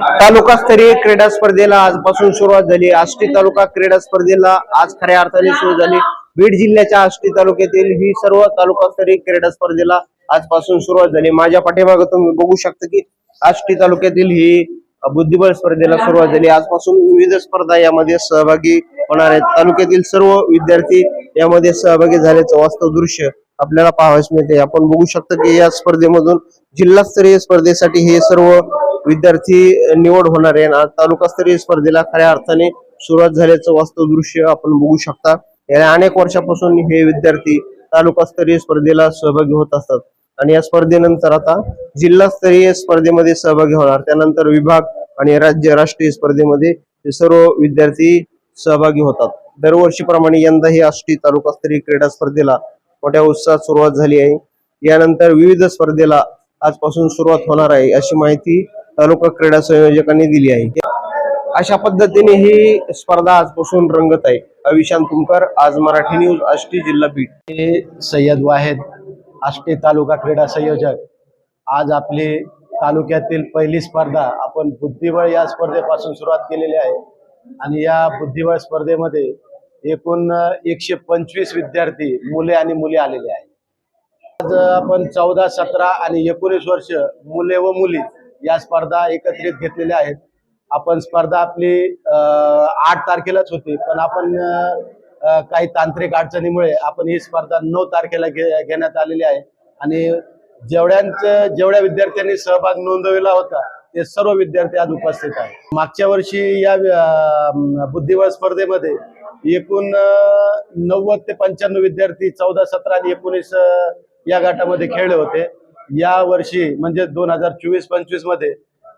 तालुकास्तरीय क्रीडा स्पर्धेला आजपासून सुरुवात झाली. आष्टी तालुका क्रीडा स्पर्धेला आज खऱ्या अर्थाने सुरू झाली. बीड जिल्ह्याच्या आष्टी तालुक्यातील ही सर्व तालुकास्तरीय क्रीडा स्पर्धेला आजपासून सुरुवात झाली. माझ्या पाठीमागे तुम्ही बघू शकता की आष्टी तालुक्यातील ही बुद्धिबळ स्पर्धेला सुरुवात झाली. आजपासून विविध स्पर्धा यामध्ये सहभागी होणार आहेत. तालुक्यातील सर्व विद्यार्थी यामध्ये सहभागी झाल्याचं वास्तव दृश्य आपल्याला पाहावयास मिळते. आपण बघू शकतो की या स्पर्धेमधून जिल्हास्तरीय स्पर्धेसाठी हे सर्व विद्यार्थी निवड होणार आहे आणि तालुकास्तरीय स्पर्धेला खऱ्या अर्थाने सुरुवात झाल्याचं वास्तव दृश्य आपण बघू शकता. या अनेक वर्षापासून हे विद्यार्थी तालुकास्तरीय स्पर्धेला सहभागी होत असतात. आणि या स्पर्धेनंतर आता जिल्हास्तरीय स्पर्धेमध्ये सहभागी होणार. त्यानंतर विभाग आणि राज्य राष्ट्रीय स्पर्धेमध्ये हे सर्व विद्यार्थी सहभागी होतात. दरवर्षीप्रमाणे यंदा ही आष्टी तालुकास्तरीय क्रीडा स्पर्धेला मोठ्या उत्साहात सुरुवात झाली आहे. यानंतर विविध स्पर्धेला आजपासून सुरुवात होणार आहे अशी माहिती तालुका क्रीडा संयोजकांनी दिली आहे. अशा पद्धतीने ही स्पर्धा आजपासून रंगत आहे. अविशांत तुमकर आज मराठी न्यूज आष्टी जिल्हा बीड. हे सय्यद वाहेद आष्टी तालुका क्रीडा संयोजक. आज आपली तालुक्यातील पहिली स्पर्धा आपण बुद्धिबळ या स्पर्धेपासून सुरुवात केलेली आहे. आणि या बुद्धिबळ स्पर्धेमध्ये एकूण एकशे पंचवीस विद्यार्थी मुले आणि मुली आलेले आहेत. आज आपण चौदा सतरा आणि एकोणीस वर्ष मुले व मुली या स्पर्धा एकत्रित घेतलेल्या आहेत. आपण स्पर्धा आपली आठ तारखेलाच होती पण आपण काही तांत्रिक अडचणीमुळे आपण ही स्पर्धा नऊ तारखेला घे घेण्यात आलेली आहे. आणि जेवढ्यांचं जेवढ्या विद्यार्थ्यांनी सहभाग नोंदविला होता ते सर्व विद्यार्थी आज उपस्थित आहेत. मागच्या वर्षी या बुद्धिबळ स्पर्धेमध्ये एकूण नव्वद ते पंच्याण्णव विद्यार्थी चौदा सतरा आणि एकोणीस या गटामध्ये खेळले होते. या वर्षी म्हणजे दोन हजार चोवीस पंचवीसमध्ये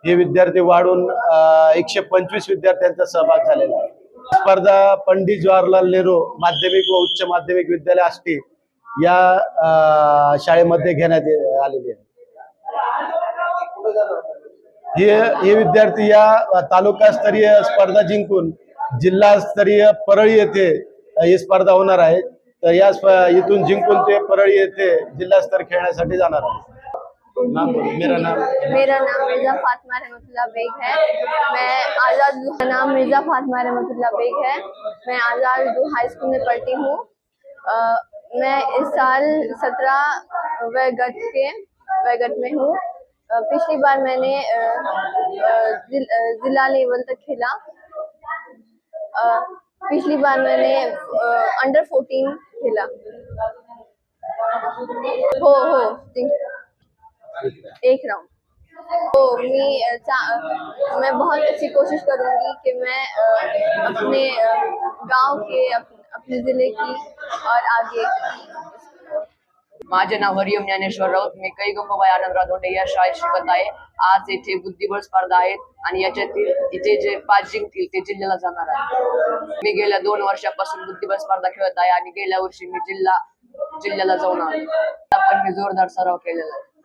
हे विद्यार्थी वाढून एकशे पंचवीस विद्यार्थ्यांचा सहभाग झालेला आहे. स्पर्धा पंडित जवाहरलाल नेहरू माध्यमिक व उच्च माध्यमिक विद्यालय आष्टी या शाळेमध्ये घेण्यात आलेली आहे. हे हे विद्यार्थी या तालुकास्तरीय स्पर्धा जिंकून जिल्हास्तरीय परळी येथे ही स्पर्धा होणार आहे. तर या इथून जिंकून ते परळी येथे जिल्हास्तर खेळण्यासाठी जाणार आहे. नाम मेरा नाम। मेरा नाम मिर्ज़ा फातिमा रहमतुल्लाह बेग है। मैं आज़ाद नाम मिर्ज़ा फातिमा रहमतुल्लाह बेग है। मैं आज़ाद हाई स्कूल में पढ़ती हूँ। मैं इस साल सत्रह वैगट के वैगट में हूँ। पिछली बार मैंने जिल, जिला लेवल तक खेला। पिछली बार मैंने अंडर फोर्टीन खेला। हो हो एक राउंड तो मी चा- मैं बहुत अच्छी कोशिश करूंगी कि मैं अपने गांव के अपने जिले की और आगे माझे नाव हरिओम ज्ञानेश्वर राऊत. मी कैगंबाबाई आनंदराव धोंडे या शाळेत शिकत आहे. आज येथे बुद्धिबळ स्पर्धा आहेत आणि याच्यातील इथे जे पाच जिंकतील ते जिल्ह्याला जाणार आहे मी गेल्या दोन वर्षापासून बुद्धिबळ स्पर्धा खेळत आहे आणि गेल्या वर्षी मी जिल्हा जिल्ह्याला जाऊन आलो. आता पण मी जोरदार सराव केलेला आहे.